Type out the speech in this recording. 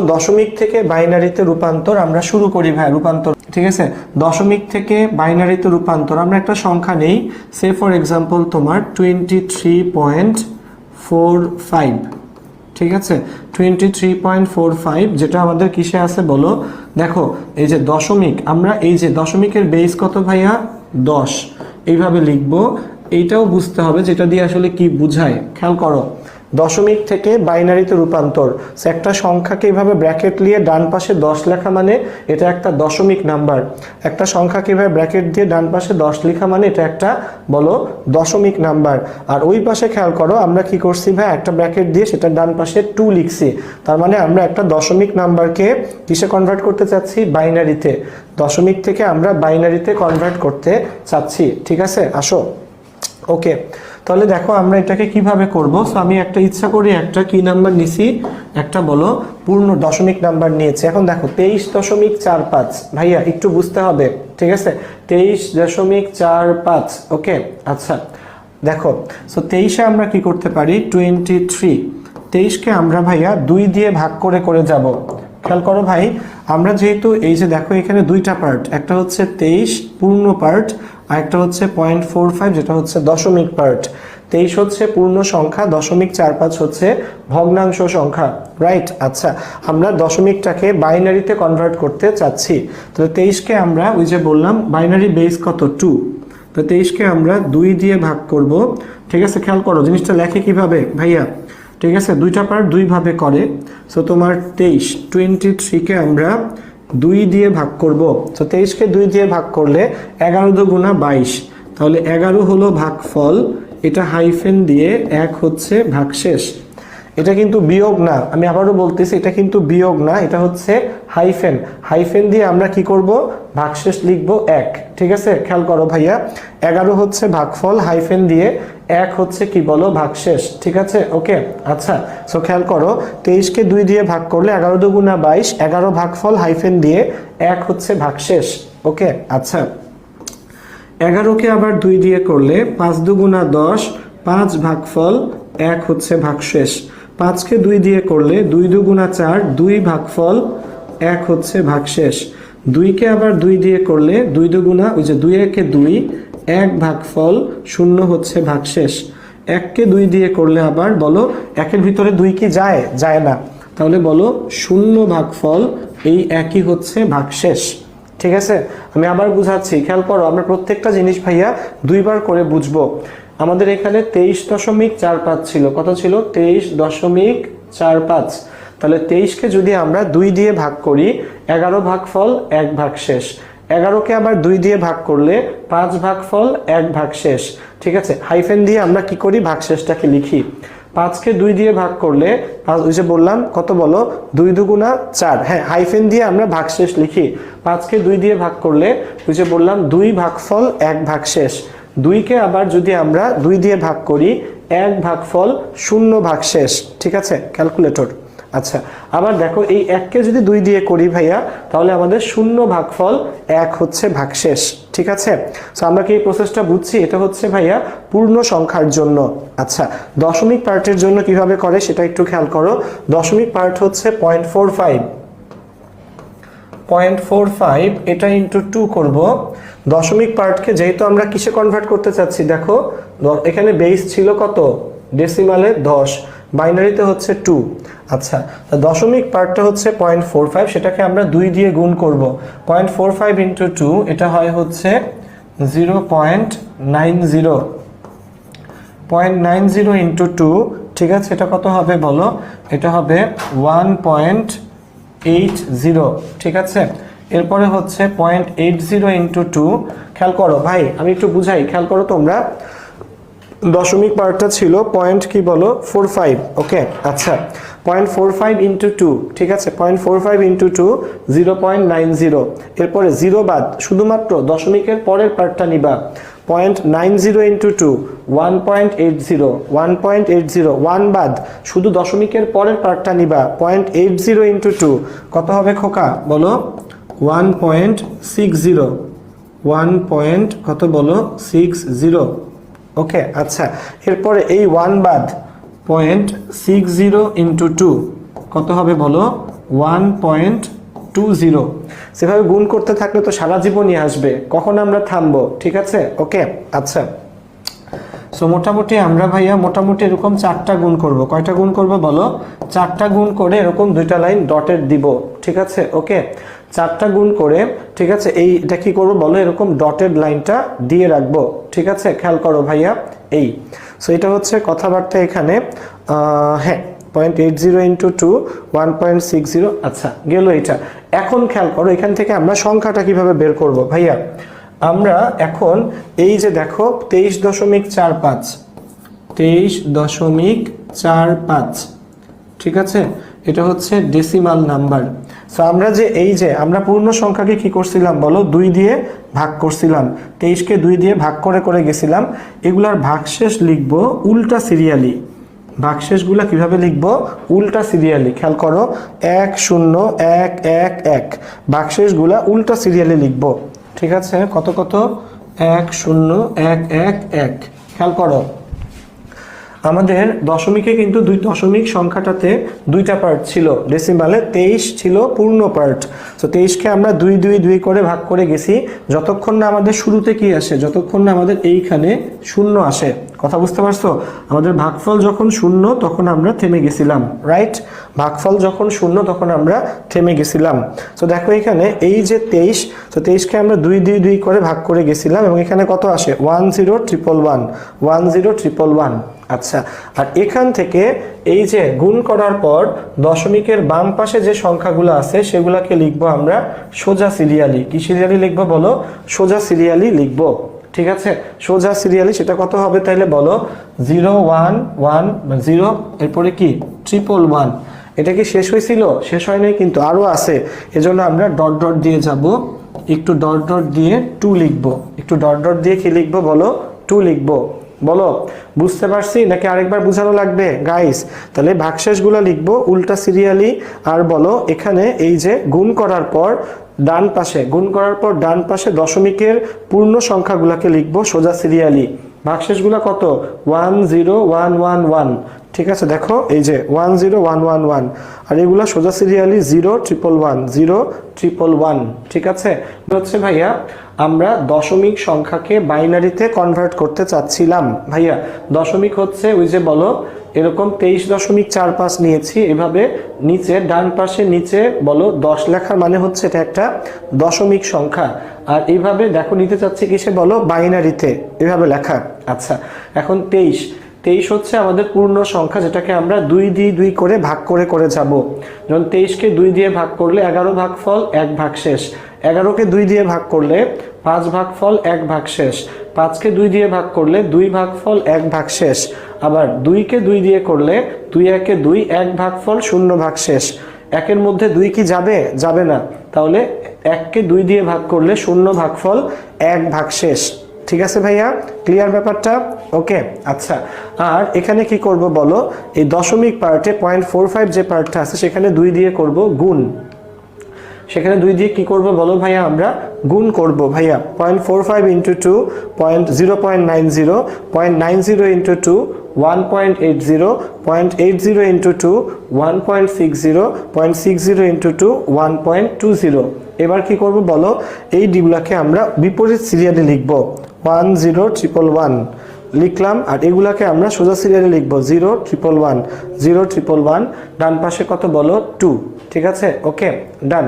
দশমিক থেকে বাইনারিতে রূপান্তর আমরা শুরু করি ভাই, রূপান্তর। ঠিক আছে? দশমিক থেকে বাইনারিতে রূপান্তর, আমরা একটা সংখ্যা নেই। সে ফর এক্সাম্পল তোমার twenty three point four five ঠিক আছে? Twenty three point four five যেটা আমাদের কিসে আছে বলো? দেখো, এই যে দশমিক, আমরা এই যে দশমিকের বেস কত ভাইয়া? দশ। এইভাবে লিখব। এইটাও বুঝতে হবে, যেটা দিয়ে আসলে কি বুঝায়। খেয়াল করো। দশমিক থেকে বাইনারিতে রূপান্তর। একটা সংখ্যাকে এইভাবে ব্র্যাকেট নিয়ে ডান পাশে দশ লেখা মানে এটা একটা দশমিক নাম্বার। একটা সংখ্যাকে এইভাবে ব্র্যাকেট দিয়ে ডান পাশে দশ লেখা মানে এটা একটা, বলো, দশমিক নাম্বার। আর ওই পাশে খেয়াল করো, আমরা কি করছি ভাই? একটা ব্র্যাকেট দিয়ে সেটা ডান পাশে টু লিখছি। তার মানে আমরা একটা দশমিক নাম্বারকে কিসে কনভার্ট করতে চাচ্ছি? বাইনারিতে। দশমিক থেকে আমরা বাইনারিতে কনভার্ট করতে চাচ্ছি। ঠিক আছে? আসো। ওকে তাহলে দেখো আমরা এটাকে কীভাবে করব? সো আমি একটা ইচ্ছা করি, একটা কি নাম্বার নিছি? একটা বলো, পূর্ণ দশমিক নাম্বার নিয়েছি। এখন দেখো, তেইশ দশমিক চার পাঁচ। ভাইয়া, একটু বুঝতে হবে, ঠিক আছে? তেইশ দশমিক চার পাঁচ ওকে আচ্ছা দেখো সো তেইশে আমরা কি করতে পারি? টোয়েন্টি থ্রি তেইশকে আমরা ভাইয়া দুই দিয়ে ভাগ করে করে যাব। খেয়াল করো ভাই, আমরা যেহেতু এই যে দেখো, এখানে দুইটা পার্ট একটা হচ্ছে তেইশ পূর্ণ পার্ট আর একটা হচ্ছে পয়েন্ট ফোর ফাইভ যেটা হচ্ছে দশমিক পার্ট তেইশ হচ্ছে পূর্ণ সংখ্যা, দশমিক চার পাঁচ হচ্ছে ভগ্নাংশ সংখ্যা রাইট আচ্ছা আমরা দশমিকটাকে বাইনারিতে কনভার্ট করতে চাচ্ছি। তো তেইশকে আমরা ওই যে বললাম বাইনারি বেস কত? টু তো তেইশকে আমরা দুই দিয়ে ভাগ করব। ঠিক আছে, খেয়াল করো, জিনিসটা লেখে কীভাবে? ভাইয়া, ঠিক আছে, দুইটা পার্ট দুইভাবে করে। সো তোমার তেইশ টোয়েন্টি থ্রিকে আমরা দুই দিয়ে ভাগ করব। তো তেইশকে দুই দিয়ে ভাগ করলে এগারো দু গুণা বাইশ। তাহলে এগারো হলো ভাগফল, এটা হাইফেন দিয়ে এক হচ্ছে ভাগশেষ। এটা কিন্তু বিয়োগ না। আমি আবারও বলতেছি, এটা কিন্তু বিয়োগ না, এটা হচ্ছে হাইফেন। হাইফেন দিয়ে আমরা কি করব? ভাগশেষ লিখব এক। ঠিক আছে? খেয়াল করো ভাইয়া। এগারো হচ্ছে ভাগফল, হাইফেন দিয়ে এক হচ্ছে কি বলো? ভাগশেষ। ঠিক আছে? ওকে? আচ্ছা সো খেয়াল করো, তেইশকে দুই দিয়ে ভাগ করলে এগারো দুগুণা বাইশ, এগারো ভাগফল, হাইফেন দিয়ে এক হচ্ছে ভাগশেষ। ওকে? আচ্ছা। এগারোকে আবার দুই দিয়ে করলে পাঁচ দুগুণা দশ, পাঁচ ভাগফল, এক হচ্ছে ভাগশেষ। পাঁচকে দুই দিয়ে করলে দুই দুগুণা চার, দুই ভাগফল এক হচ্ছে ভাগশেষ। দুইকে আবার দুই দিয়ে করলে দুই দুগুণা, ওই যে দুই একে দুই, এক ভাগফল শূন্য হচ্ছে ভাগশেষ। এককে দুই দিয়ে করলে আবার বলো একের ভিতরে দুই কি যায়? যায় না। তাহলে বলো শূন্য ভাগফল এই একই হচ্ছে ভাগশেষ। ঠিক আছে? আমি আবার বুঝাচ্ছি। খেয়াল করো, আমরা প্রত্যেকটা জিনিস ভাইয়া দুইবার করে বুঝব। আমাদের এখানে তেইশ দশমিক চার পাঁচ ছিল। কত ছিল? তেইশ দশমিক চার পাঁচ। তাহলে তেইশকে যদি আমরা দুই দিয়ে ভাগ করি, এগারো ভাগ ফল এক ভাগ শেষ। এগারোকে আবার দুই দিয়ে ভাগ করলে পাঁচ ভাগ ফল এক ভাগ শেষ। ঠিক আছে? হাইফেন দিয়ে আমরা কি করি? ভাগ শেষটাকে লিখি। পাঁচকে দুই দিয়ে ভাগ করলে, পাঁচ ওই যে বললাম, কত বলো? দুই দুগুণা চার। হ্যাঁ হাইফেন দিয়ে আমরা ভাগশেষ লিখি। পাঁচকে দুই দিয়ে ভাগ করলে, ওই যে বললাম, দুই ভাগফল এক ভাগশেষ দুইকে আবার যদি আমরা দুই দিয়ে ভাগ করি, এক ভাগফল শূন্য ভাগশেষ ঠিক আছে? ক্যালকুলেটর আচ্ছা আবার দেখো এই এককে যদি দুই দিয়ে করি ভাইয়া, তাহলে আমাদের শূন্য ভাগফল এক হচ্ছে ভাগশেষ ঠিক আছে? তো আমরা কি এই প্রসেসটা বুঝছি? এটা হচ্ছে ভাইয়া পূর্ণ সংখ্যার জন্য। আচ্ছা দশমিক পার্টের জন্য কীভাবে করে সেটা একটু খেয়াল করো। দশমিক পার্ট হচ্ছে point four five point four five, এটা ইন্টু টু করব। দশমিক পার্টকে যেহেতু আমরা কিসে কনভার্ট করতে চাচ্ছি, দেখো এখানে বেস ছিল কত? ডেসিমালে দশ। বাইনারিতে হচ্ছে টু আচ্ছা দশমিক পার্টটা হচ্ছে পয়েন্ট ফোর ফাইভ, সেটাকে আমরা দুই দিয়ে গুণ করব। Point four five into two এটা হয় হচ্ছে zero point nine zero point nine zero into two ঠিক আছে, এটা কত হবে বলো? এটা হবে ওয়ান পয়েন্ট এইট জিরো ঠিক আছে? এরপরে হচ্ছে point eight zero into two খেয়াল করো, ভাই, আমি একটু বুঝাই, খেয়াল করো তোমরা। দশমিক পার্টটা ছিল পয়েন্ট কি বলো? ফোর ফাইভ ওকে আচ্ছা point four five into two ঠিক আছে? Point four five into two zero point nine zero এরপরে জিরো বাদ, শুধুমাত্র দশমিকের পরের পার্টটা নিবা। Point nine zero into two one point eight zero one point eight zero one বাদ, শুধু দশমিকের পরের পার্টটা নিবা। Point eight zero into two কত হবে খোকা? বলো one point six zero one point কত বলো? সিক্স জিরো ওকে আচ্ছা। এরপরে এই ওয়ান বাদ point six zero into two কত হবে বলো? ওয়ান পয়েন্ট টু জিরো সেভাবে গুণ করতে থাকলে তো সারা জীবনই আসবে। কখন আমরা থামবো? ঠিক আছে? ওকে আচ্ছা। সো মোটামুটি আমরা ভাইয়া মোটামুটি এরকম চারটা গুণ করব। কয়টা গুণ করব বলো? চারটা গুণ করে এরকম দুইটা লাইন ডটের দিব। ঠিক আছে? ওকে। চারটা গুণ করে, ঠিক আছে, এই এটা কি করব বলো? এরকম ডটেড লাইনটা দিয়ে রাখব, ঠিক আছে? খেয়াল করো ভাইয়া, এই। সো এটা হচ্ছে কথাবার্তা এখানে হ্যাঁ point eight zero into two one point six zero আচ্ছা গেল এটা। এখন খেয়াল করো, এখান থেকে আমরা সংখ্যাটা কীভাবে বের করব ভাইয়া? আমরা এখন এই যে দেখো, তেইশ দশমিক চার পাঁচ, তেইশ দশমিক চার পাঁচ, ঠিক আছে? এটা হচ্ছে ডেসিমাল নাম্বার সো আমরা যে এই যে আমরা পূর্ণ সংখ্যাকে কি করছিলাম বলো? দুই দিয়ে ভাগ করছিলাম। তেইশকে দুই দিয়ে ভাগ করে করে গেছিলাম। এগুলার ভাগশেষ লিখব উল্টা সিরিয়ালি। ভাগশেষগুলো কীভাবে লিখব? উল্টা সিরিয়ালি। খেয়াল করো, এক, শূন্য, এক এক এক। ভাগশেষগুলা উল্টা সিরিয়ালি লিখব। ঠিক আছে? কত কত? এক, শূন্য, এক এক এক। খেয়াল করো। আমাদের দশমিকে কিন্তু দুই দশমিক সংখ্যাটাতে দুইটা পার্ট ছিল। ডেসিমালে তেইশ ছিল পূর্ণ পার্ট তো তেইশকে আমরা দুই দুই দুই করে ভাগ করে গেছি। যতক্ষণ না আমাদের শুরুতে কি আসে, যতক্ষণ না আমাদের এইখানে শূন্য আসে। কথা বুঝতে পারছ? আমাদের ভাগফল যখন শূন্য, তখন আমরা থেমে গেছিলাম রাইট ভাগফল যখন শূন্য, তখন আমরা থেমে গেছিলাম। তো দেখো এখানে এই যে তেইশ তো তেইশকে আমরা দুই দুই দুই করে ভাগ করে গেছিলাম এবং এখানে কত আসে? One zero triple one one zero triple one আচ্ছা আর এখান থেকে এই যে গুণ করার পর দশমিকের বাম পাশে যে সংখ্যাগুলো আছে, সেগুলোকে লিখব আমরা সোজা সিরিয়ালি। কি সিরিয়ালি লিখব বলো? সোজা সিরিয়ালি লিখব। ঠিক আছে? সোজা সিরিয়ালি সেটা কত হবে তাইলে বলো? জিরো ওয়ান ওয়ান জিরো, এরপরে কি? Triple one. এটা কি শেষ হয়েছিল? শেষ হয় নাই কিন্তু আরও আছে। এজন্য আমরা ডট ডট দিয়ে যাব। একটু ডট ডট দিয়ে টু লিখব। একটু ডট ডট দিয়ে কি লিখব বলো? টু লিখব। বলো, বুঝতে পারছি? নাকি আরেকবার বোঝানো লাগবে? গাইস তাহলে ভাগশেষগুলো লিখব, উল্টা সিরিয়ালি, আর বলো, এখানে এই যে গুণ করার পর ডান পাশে, গুণ করার পর ডান পাশে দশমিকের পূর্ণ সংখ্যাগুলোকে লিখব সোজা সিরিয়ালি। ভাগশেষগুলো কত? One zero one one one ঠিক আছে, দেখো, এই যে one zero one one one আর এগুলো সোজা serially zero triple one zero triple one ঠিক আছে? হচ্ছে ভাইয়া, আমরা দশমিক সংখ্যাকে বাইনারিতে কনভার্ট করতে চাচ্ছিলাম। ভাইয়া, দশমিক হচ্ছে ওই যে বলো এরকম তেইশ দশমিক চার পাঁচ নিয়েছি। এভাবে নিচে, ডান পাশে নিচে বলো দশ লেখার মানে হচ্ছে এটা একটা দশমিক সংখ্যা। আর এইভাবে দেখো নিতে চাচ্ছি কিসে বলো বাইনারিতে। এভাবে লেখা। আচ্ছা এখন তেইশ। তেইশ হচ্ছে আমাদের পূর্ণ সংখ্যা যেটাকে আমরা দুই দিয়ে দুই করে ভাগ করে করে যাব। যেমন তেইশকে দুই দিয়ে ভাগ করলে এগারো ভাগ ফল, এক ভাগ শেষ। এগারোকে দুই দিয়ে ভাগ করলে পাঁচ ভাগ ফল, এক ভাগ শেষ। পাঁচকে দুই দিয়ে ভাগ করলে দুই ভাগ ফল এক ভাগ শেষ। আবার দুইকে দুই দিয়ে করলে দুই একে দুই এক ভাগ ফল শূন্য ভাগ শেষ। একের মধ্যে দুই কি যাবে? যাবে না। তাহলে এককে দুই দিয়ে ভাগ করলে শূন্য ভাগফল এক ভাগ শেষ। ঠিক আছে ভাইয়া? ক্লিয়ার ব্যাপারটা? ওকে আচ্ছা। আর এখানে কি করব বলো? এই দশমিক পার্টে পয়েন্ট ফোর ফাইভ যে পার্টটা আছে, সেখানে দুই দিয়ে করব গুণ। সেখানে দুই দিয়ে কি করব বলো ভাইয়া? আমরা গুণ করব ভাইয়া। Point four five into two point zero point nine zero point nine zero into two one point eight zero point eight zero into two one point six zero point six zero into two one point two zero এবার কি করব বলো? এই ডিগুলাকে আমরা বিপরীত সিরিয়ালে লিখব। One zero triple one লিখলাম, আর এগুলাকে আমরা সোজা সিরিয়ালে লিখব। Zero triple one zero triple one ডান পাশে কত বলো? টু ঠিক আছে? ওকে ডান